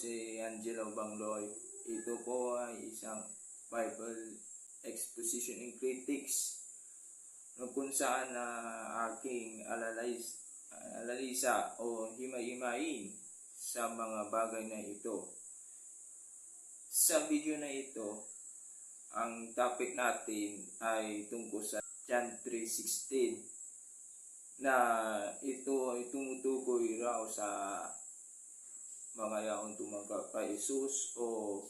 si Angelo Bangloy. Ito po ay isang Bible Exposition and Critics no, kung saan na aking alalays, alalisa o himay-himayin sa mga bagay na ito. Sa video na ito, ang topic natin ay tungkol sa John 3.16 na ito ay tumutukoy raw sa mga yaong tumanggap kay Jesus o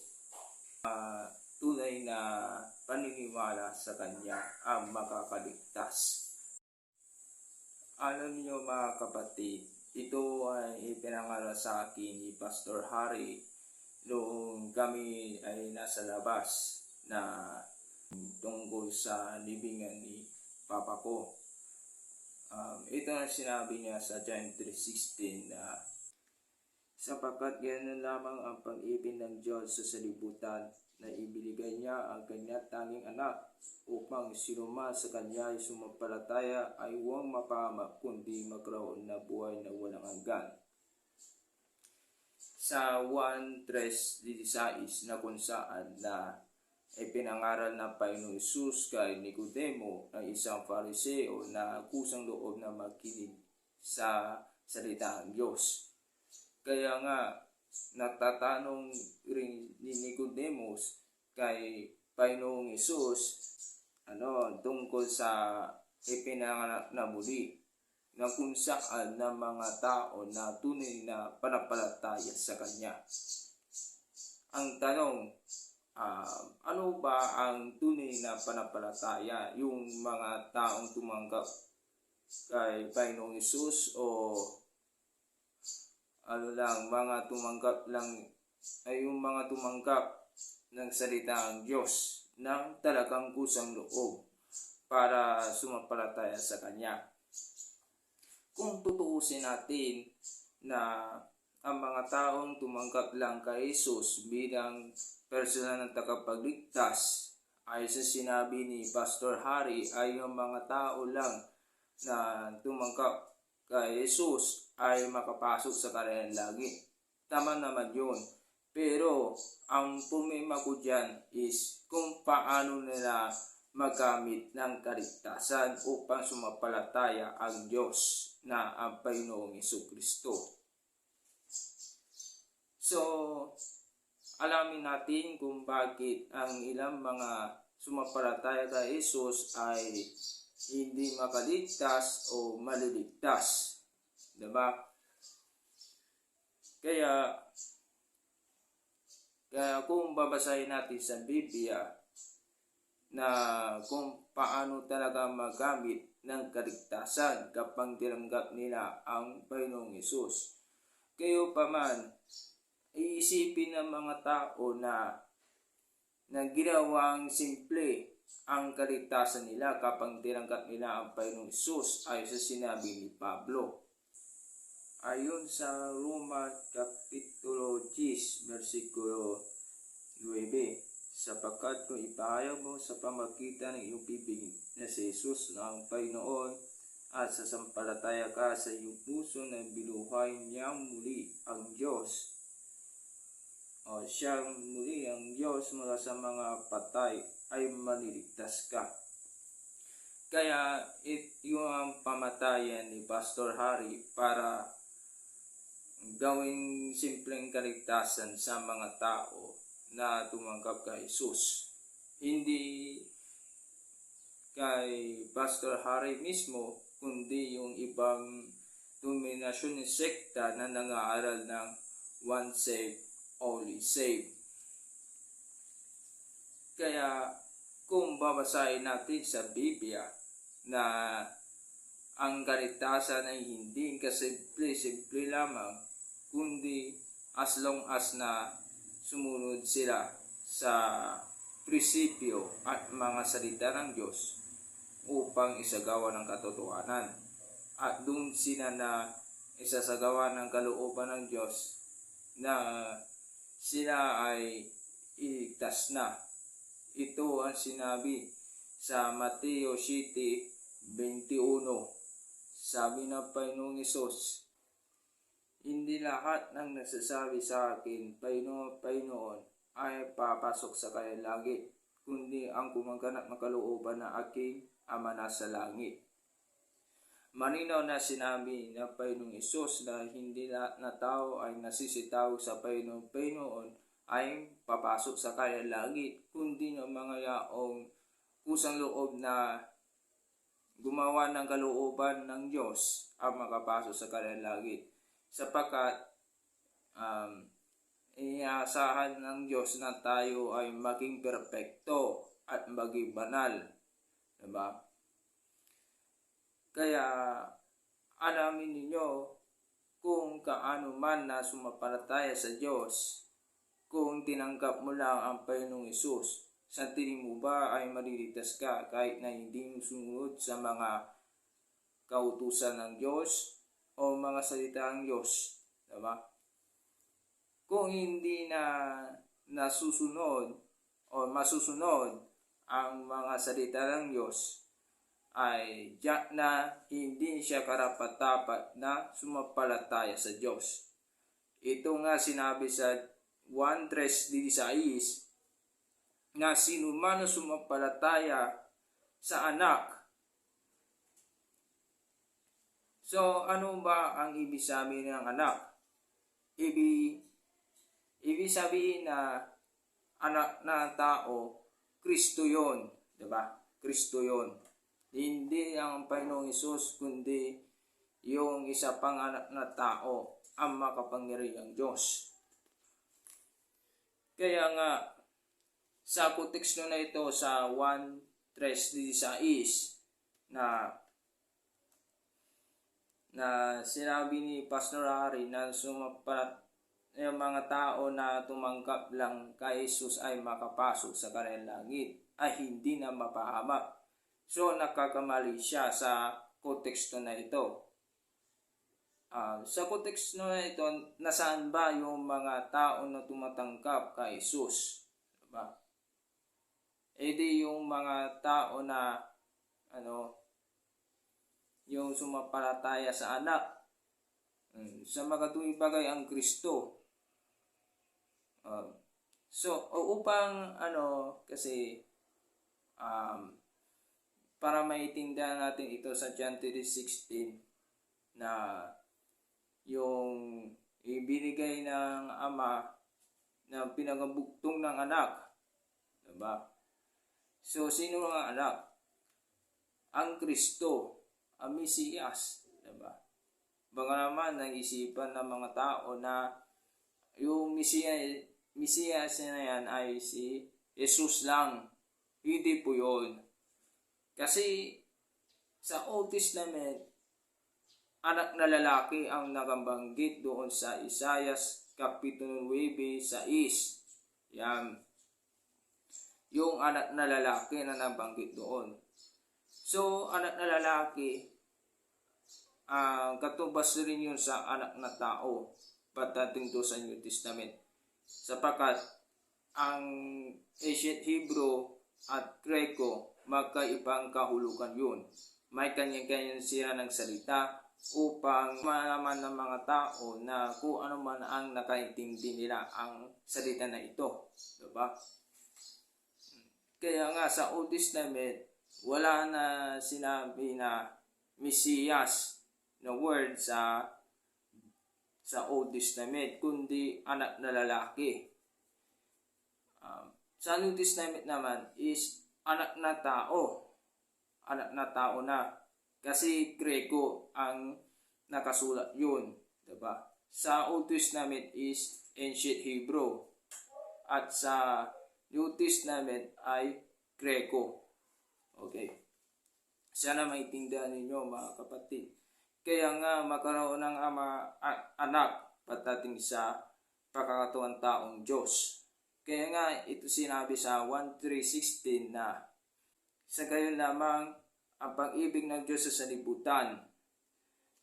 ah, tunay na paniniwala sa Kanya ang makakaligtas. Alam niyo mga kapatid, ito ay ipinangaral sa akin ni Pastor Harry noong kami ay nasa labas na tungkol sa libingan ni Papa ko. Um, ito ang sinabi niya sa John 3.16 na sapagkat ganoon lamang ang pag-ibig ng Diyos sa salibutan na ibinigay niya ang kanyang tanging anak upang sino man sa kanya ay sumampalataya ay huwag mapahamak kundi magkaroon na buhay na walang hanggan. Sa 1.3.16 na kung saan na ay pinangaral ng Panginoong Isus kay Nicodemo na isang fariseo na kusang loob na makinig sa salita ng Diyos. Kaya nga, natatanong rin ni Nicodemus kay Panginoong Isus ano, tungkol sa ipinanganak na muli na kung saan ng mga tao na tunay na panampalataya sa Kanya. Ang tanong, ah, ano ba ang tunay na panampalataya? Yung mga taong tumanggap kay Panginoong Isus o ano lang, mga tumanggap lang ay yung mga tumanggap ng salita ng Diyos ng talagang kusang loob para sumampalataya sa Kanya. Kung tutuusin natin na ang mga taong tumanggap lang kay Jesus bilang personal ng tagapagligtas ay sa sinabi ni Pastor Harry ay yung mga tao lang na tumanggap kay Jesus ay makapasok sa kanilang langit. Tama naman yun. Pero ang pumima ko dyan is kung paano nila magamit ng kaligtasan upang sumapalataya ang Diyos na ang Panginoong Iso Kristo. So, alamin natin kung bakit ang ilang mga sumapalataya kay Jesus ay hindi makaligtas o maliligtas. Diba? Kaya, kaya kung babasahin natin sa Biblia na kung paano talaga magamit ng kaligtasan kapag tinanggap nila ang Panginoong Yesus. Kayo pa man, iisipin ng mga tao na na ginawang simple ang kaligtasan nila kapag tinanggap nila ang Panginoong Isus ay sa sinabi ni Pablo. Ayon sa Roma Kapitulo 10, versikulo 9, sapagkat kung ipahayag mo sa pamagitan ng iyong bibig na si Jesus na ang Panginoon at sa sampalataya ka sa iyong puso na binuhay niyang muli ang Diyos o siyang muli ang Diyos mula sa mga patay ay ka. Kaya it, yung ang pamatayan ni Pastor Harry para gawing simpleng kaligtasan sa mga tao na tumanggap kay Jesus. Hindi kay Pastor Harry mismo, kundi yung ibang dominasyon ni sekta na nangaaral ng one saved, only saved. Kaya kung babasahin natin sa Biblia na ang kaligtasan ay hindi kasimple-simple lamang, kundi as long as na sumunod sila sa prinsipyo at mga salita ng Diyos upang isagawa ng katotohanan. At doon sila na isasagawa ng kalooban ng Diyos na sila ay iligtas na. Ito ang sinabi sa Mateo 7:21. Sabi ng Panginoong Isos, Hindi lahat ng nagsasabi sa akin, Panginoon, Panginoon, ay papasok sa kanyang langit, kundi ang gumaganap ng kalooban na aking Ama nasa langit. Maninaw na sinabi ng Panginoong Isus na hindi lahat na tao ay nasisitawag sa Panginoon, Panginoon ay papasok sa kanyang langit, kundi ng mga yaong kusang loob na gumawa ng kalooban ng Diyos ang makapasok sa kanyang langit. Sapagkat um, inaasahan ng Diyos na tayo ay maging perpekto at maging banal. Diba? Kaya alamin ninyo kung kaano man na sumapalataya sa Diyos kung tinanggap mo lang ang Panginoong Isus. Sa tingin mo ba ay maliligtas ka kahit na hindi sumunod sa mga kautusan ng Diyos o mga salita ng Diyos? Diba? Kung hindi na nasusunod o masusunod ang mga salita ng Diyos, ay diyak na hindi siya karapat-dapat na sumapalataya sa Diyos. Ito nga sinabi sa 1.3.16 na sino man ang sumapalataya sa anak. So, ano ba ang ibig sabihin ng anak? Ibig, ibig sabihin na anak na tao, Kristo yon, di ba? Kristo yon. Hindi ang Panginoong Isus, kundi yung isa pang anak na tao, ang makapangyarihang Diyos. Kaya nga, sa konteksto na ito sa 1.3.16 na na sinabi ni Pastor Harry na sumapat yung mga tao na tumanggap lang kay Jesus ay makapasok sa kanilang langit ay hindi na mapahamak. So nakakamali siya sa konteksto na ito. Ah, sa konteksto na ito, nasaan ba yung mga tao na tumatanggap kay Jesus? Diba? E di yung mga tao na ano yung sumapalataya sa anak. Mm, Sa makatuwing bagay ang Kristo. Uh, so, upang ano, kasi um, para maitindihan natin ito sa John 3.16 na yung ibinigay ng ama na pinagabugtong ng anak. Diba? So, sino ang anak? Ang Kristo ang Mesiyas. Diba? Baka naman nag-isipan ng mga tao na yung Mesiyas, Mesiyas na yan ay si Jesus lang. Hindi po yun. Kasi sa Old Testament, anak na lalaki ang nakabanggit doon sa Isayas Kapitulo 9 sa is. Yan. Yung anak na lalaki na nabanggit doon. So, anak na lalaki, ang katubas rin yun sa anak na tao pagdating do sa New Testament. Sapagkat ang ancient Hebrew at Greco magkaibang kahulugan yun. May kanya-kanya sila ng salita upang malaman ng mga tao na kung ano man ang nakaintindi nila ang salita na ito. Diba? Kaya nga sa Old Testament, wala na sinabi na Mesiyas na word sa sa Old Testament, kundi anak na lalaki. Um, sa New Testament naman is anak na tao. Anak na tao na. Kasi Greco ang nakasulat yun. Diba? Sa Old Testament is ancient Hebrew. At sa New Testament ay Greco. Okay. Sana maintindihan ninyo mga kapatid. Kaya nga magkaroon ng ama, anak patating sa pagkakatuwang taong Diyos. Kaya nga ito sinabi sa 1.3.16 na sa gayon lamang ang pag-ibig ng Diyos sa salibutan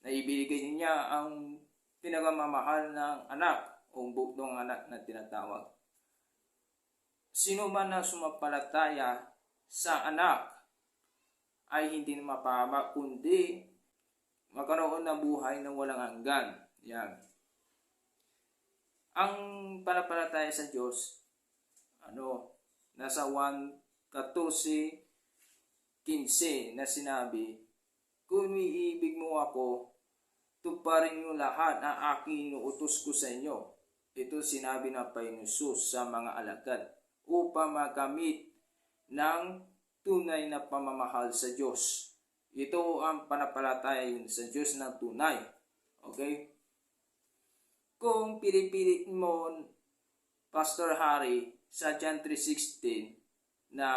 na ibigay niya ang pinakamamahal ng anak o buktong anak na tinatawag. Sino man na sumapalataya sa anak ay hindi na mapahama kundi magkaroon ng buhay na walang hanggan. Yan. ang panampalataya sa Diyos, ano, nasa 1.14.15 na sinabi, Kung iibig mo ako, tuparin niyo lahat na aking inuutos ko sa inyo. Ito sinabi ng Panginoon Jesus sa mga alagad upang magamit ng tunay na pamamahal sa Diyos. Ito ang panampalataya yun sa Diyos na tunay. Okay? Kung pinipilit mo, Pastor Harry, sa John 3.16, na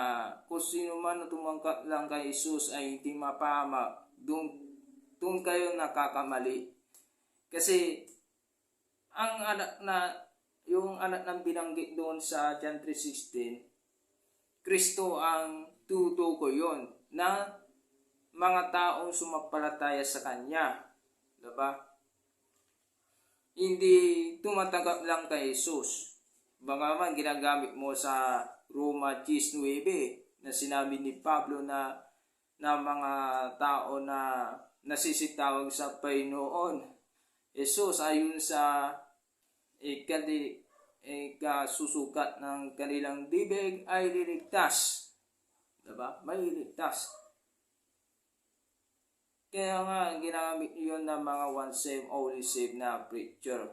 kung sino man tumangkat lang kay Jesus ay hindi mapahama, doon, doon kayo nakakamali. Kasi, ang anak na, yung anak ng binanggit doon sa John 3.16, Kristo ang tutukoy yon na mga taong sumampalataya sa Kanya. Diba? Hindi tumatanggap lang kay Jesus. Baka man ginagamit mo sa Roma 10.9 na sinabi ni Pablo na na mga tao na nasisitawag sa Panginoon. Jesus ayon sa ikadi ikasusukat ng kanilang bibig ay liligtas. Diba? May liligtas. Kaya nga, ginamit yun ng mga one save, only save na preacher.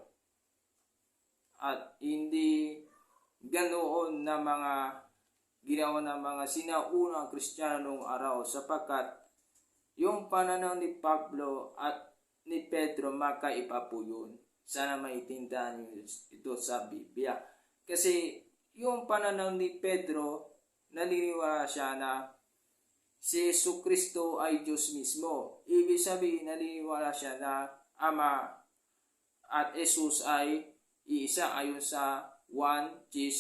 At hindi ganoon na mga ginawa ng mga sinaunang kristyano noong araw sapagkat yung pananaw ni Pablo at ni Pedro makaiba po yun. Sana maitindahan nyo ito sa Biblia. Kasi yung pananaw ni Pedro, naniniwala siya na si Yesu Kristo ay Diyos mismo. Ibig sabihin, naniniwala siya na Ama at Jesus ay iisa ayon sa 1 Gs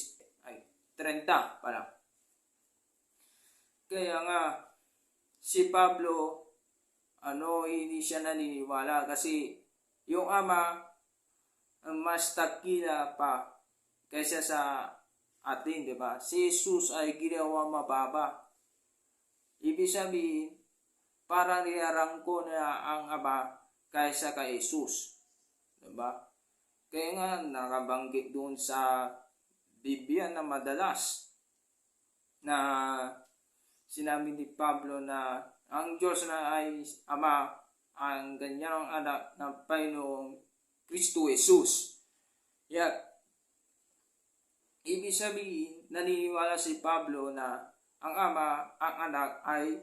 ay 30 pala. Kaya nga si Pablo ano hindi siya naniniwala kasi yung ama mas takila pa kaysa sa atin, di ba? Si Jesus ay ginawa mababa. Ibig sabihin, para niyarangko na ang Ama kaysa kay Jesus. Diba? Kaya nga, nakabanggit doon sa Biblia na madalas na sinabi ni Pablo na ang Diyos na ay Ama, ang ganyang anak ng Panginoong Kristo Jesus. Yat, ibig sabihin, naniniwala si Pablo na ang ama, ang anak ay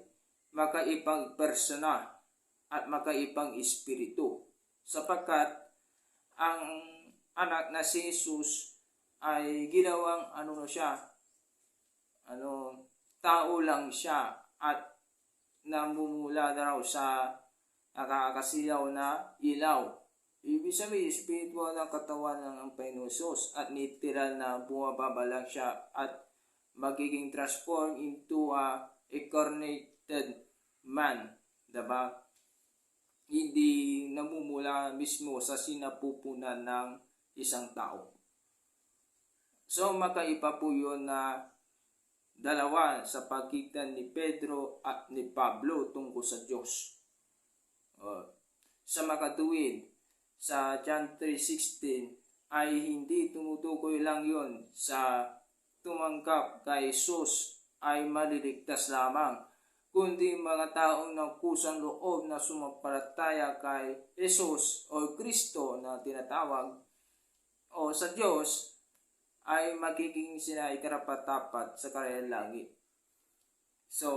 makaibang persona at makaibang espiritu. Sapagkat ang anak na si Jesus ay ginawang ano na siya, ano, tao lang siya at namumula na raw sa nakakasilaw na ilaw. Ibig sabihin, spiritual ng katawan ng Panginoon at literal na bumababa lang siya at magiging transform into a incarnated man. Diba? Hindi namumula mismo sa sinapupunan ng isang tao. So, makaiba po yun na dalawa sa pagitan ni Pedro at ni Pablo tungkol sa Diyos. Uh, sa makatuwid, sa John 3.16 ay hindi tumutukoy lang yon sa tumanggap kay Jesus ay maliligtas lamang, kundi mga taong ng kusang loob na sumampalataya kay Jesus o Kristo na tinatawag o sa Diyos ay magiging sila ay karapat-dapat sa kanilang langit. So,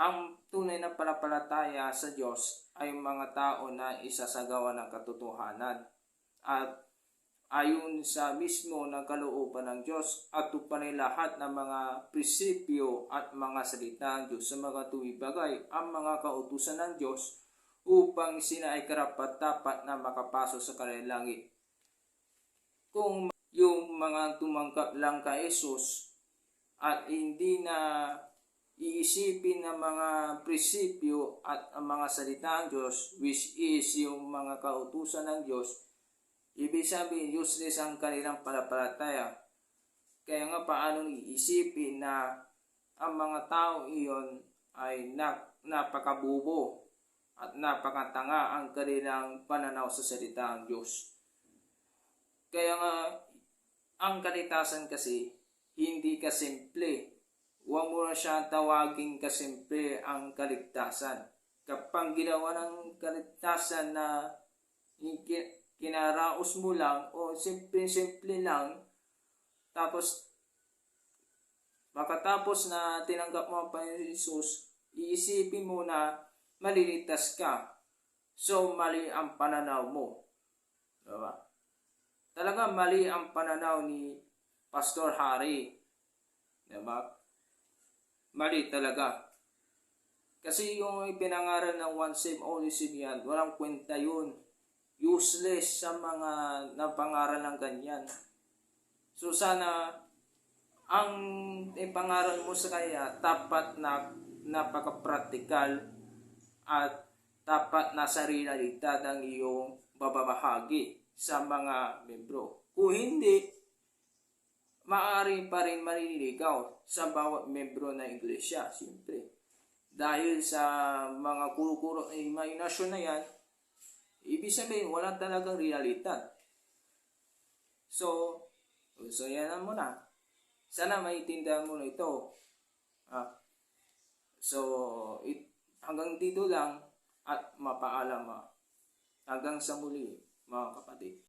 ang tunay na panampalataya sa Diyos ay mga tao na isasagawa ng katotohanan at ayon sa mismo ng kalooban ng Diyos at tupanin lahat ng mga prinsipyo at mga salita ng Diyos sa mga tuwing bagay ang mga kautusan ng Diyos upang sina ay karapat-dapat na makapasok sa kanilang langit. Kung yung mga tumangkap lang kay Jesus at hindi na iisipin ng mga prinsipyo at ang mga salita ng Diyos, which is yung mga kautusan ng Diyos, ibig sabihin useless ang kanilang palapalataya. Kaya nga paano iisipin na ang mga tao iyon ay Kaya nga, ang kaligtasan kasi, hindi kasimple. Huwag mo na siya tawaging kasimple ang kaligtasan. Kapag ginawa ng kaligtasan na ki- kinaraos mo lang o simple-simple lang, tapos makatapos na tinanggap mo ang Panginoon iisipin mo na maliligtas ka. So, mali ang pananaw mo. Diba? Talaga mali ang pananaw ni Pastor Harry. Diba? Mali talaga. Kasi yung ipinangaral ng one save only sin yan, walang kwenta yun. Useless sa mga napangaral ng ganyan. So sana ang ipangaral mo sa kanya tapat na napaka-practical at tapat na sa realidad ng iyong bababahagi sa mga membro. Kung hindi, maaari pa rin maliligaw sa bawat membro ng iglesia, siyempre. Dahil sa mga kuro-kuro na imaginasyon na yan, ibig sabihin, wala talagang realidad. So, so yan na. Sana maitindihan mo na ito. Ah, so, it, hanggang dito lang at mapaalam. ah. Hanggang sa muli, mga kapatid.